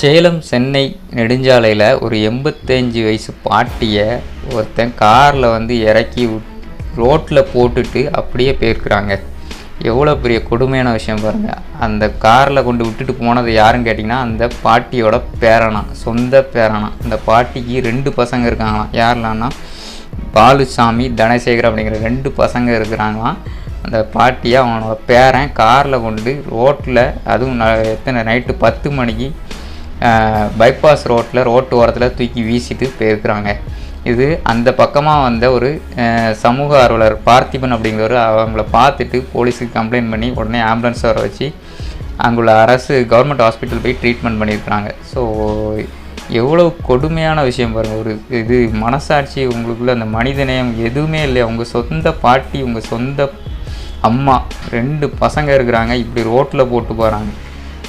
சேலம் சென்னை நெடுஞ்சாலையில் ஒரு எண்பத்தஞ்சு வயசு பாட்டியை ஒருத்தன் காரில் வந்து இறக்கி ரோட்டில் போட்டுட்டு அப்படியே போயிருக்கிறாங்க. எவ்வளோ பெரிய கொடுமையான விஷயம் பாருங்கள் அந்த காரில் கொண்டு விட்டுட்டு போனது யாருன்னு கேட்டிங்கன்னா அந்த பாட்டியோட பேரனா சொந்த பேரனா. அந்த பாட்டிக்கு ரெண்டு பசங்க இருக்காங்களாம். யாரெல்லாம்னா பாலுசாமி தனசேகர் அப்படிங்கிற ரெண்டு பசங்க இருக்கிறாங்களாம். அந்த பாட்டியை அவனோட பேரன் காரில் கொண்டு ரோட்டில் அதுவும் எத்தனை நைட்டு பத்து மணிக்கு பைபாஸ் ரோட்டில் ரோட்டு ஓரத்தில் தூக்கி வீசிட்டு போயிருக்கிறாங்க. இது அந்த பக்கமாக வந்த ஒரு சமூக ஆர்வலர் பார்த்திபன் அப்படிங்கிறவர் அவங்கள பார்த்துட்டு போலீஸுக்கு கம்ப்ளைண்ட் பண்ணி உடனே ஆம்புலன்ஸ் வர வச்சு அங்குள்ள அரசு கவர்மெண்ட் ஹாஸ்பிட்டல் போய் ட்ரீட்மெண்ட் பண்ணியிருக்கிறாங்க. ஸோ எவ்வளோ கொடுமையான விஷயம் பாருங்கள் ஒரு இது மனசாட்சி உங்களுக்குள்ள அந்த மனிதநேயம் எதுவுமே இல்லை. உங்கள் சொந்த பாட்டி உங்கள் சொந்த அம்மா ரெண்டு பசங்க இருக்கிறாங்க. இப்படி ரோட்டில் போட்டு போகிறாங்க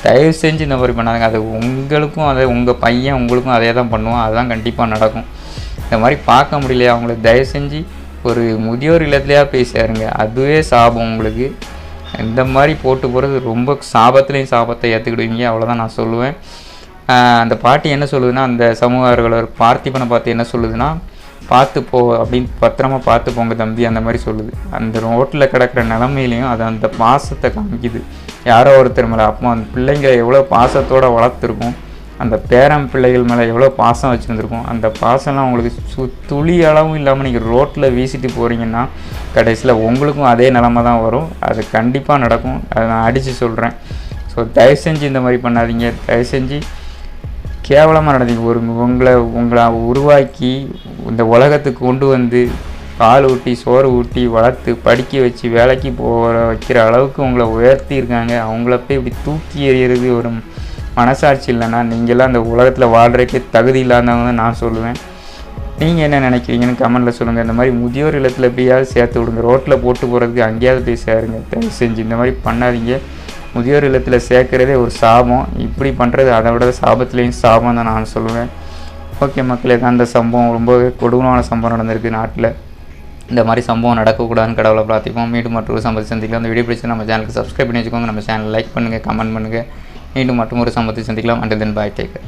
தயவு செஞ்சு இந்த மாதிரி பண்ணாதுங்க. அது உங்களுக்கும் அதே உங்கள் பையன் உங்களுக்கும் அதே தான் பண்ணுவான். அதுதான் கண்டிப்பாக நடக்கும். இந்த மாதிரி பார்க்க முடியலையா அவங்கள? தயவு செஞ்சு ஒரு முதியோர் இல்லத்துலையா போய் சேருங்க. அதுவே சாபம் உங்களுக்கு. இந்த மாதிரி போட்டு போகிறது ரொம்ப சாபத்துலேயும் சாபத்தை ஏற்றுக்கிடுவீங்க அவ்வளோதான் நான் சொல்லுவேன். அந்த பாட்டி என்ன சொல்லுதுன்னா அந்த சமூக பார்த்திபனை பார்த்து என்ன சொல்லுதுன்னா பார்த்து போ அப்படின்னு பத்திரமா பார்த்து போங்க தம்பி அந்த மாதிரி சொல்லுது. அந்த ரோட்டில் கிடக்கிற நிலமையிலையும் அது அந்த பாசத்தை காமிக்குது. யாரோ ஒருத்தர் மேலே அப்போ அந்த பிள்ளைங்க எவ்வளோ பாசத்தோடு வளர்த்துருக்கும் அந்த பேரம் பிள்ளைகள் மேலே எவ்வளோ பாசம் வச்சுருந்துருக்கும் அந்த பாசம்லாம் உங்களுக்கு சு துளி அளவும் இல்லாமல் நீங்கள் ரோட்டில் வீசிட்டு போகிறீங்கன்னா கடைசியில் உங்களுக்கும் அதே நிலமை தான் வரும். அது கண்டிப்பாக நடக்கும். அதை நான் அடித்து சொல்கிறேன் ஸோ தயவு செஞ்சு இந்த மாதிரி பண்ணாதீங்க. தயவு செஞ்சு கேவலமாக நடந்தீங்க ஒரு உங்களை உங்களை உருவாக்கி இந்த உலகத்துக்கு கொண்டு வந்து பால் ஊட்டி சோறு ஊட்டி வளர்த்து படிக்க வச்சு வேலைக்கு போகிற வைக்கிற அளவுக்கு உங்களை உயர்த்தியிருக்காங்க அவங்கள போய் இப்படி தூக்கி எறிகிறது ஒரு மனசாட்சி இல்லைன்னா நீங்களாம் அந்த உலகத்தில் வாழ்கிறக்கே தகுதி இல்லாதவங்க தான் நான் சொல்லுவேன். நீங்கள் என்ன நினைக்கிறீங்கன்னு கமெண்ட்டில் சொல்லுங்கள் இந்த மாதிரி முதியோர் இல்லத்தில் எப்படியாவது சேர்த்து விடுங்க. ரோட்டில் போட்டு போகிறதுக்கு அங்கேயாவது போய் சேருங்க. தயவு செஞ்சு இந்த மாதிரி பண்ணாதீங்க. முதியோர் இல்லத்தில் சேர்க்குறதே ஒரு சாபம். இப்படி பண்ணுறது அதை விட சாபத்துலேயும் சாபம் தான் நான் சொல்லுவேன். ஓகே மக்களே அந்த சம்பவம். ரொம்ப கொடூரமான சம்பவம் நடந்திருக்கு நாட்டில். இந்த மாதிரி சம்பவம் நடக்கக்கூடாதுன்னு கடவுளை பிரார்த்திப்போம். மீண்டும் மற்றொரு சம்பவத்தை சந்திக்கலாம். அந்த வீடியோ பிடிச்சி நம்ம சேனலுக்கு சப்ஸ்கிரைப் பண்ணி வச்சுக்கோங்க. நம்ம சேனல் லைக் பண்ணுங்கள் கமெண்ட் பண்ணுங்கள் மீண்டும் மற்றும் ஒரு சம்பவத்தை சந்திக்கலாம். And then bye taker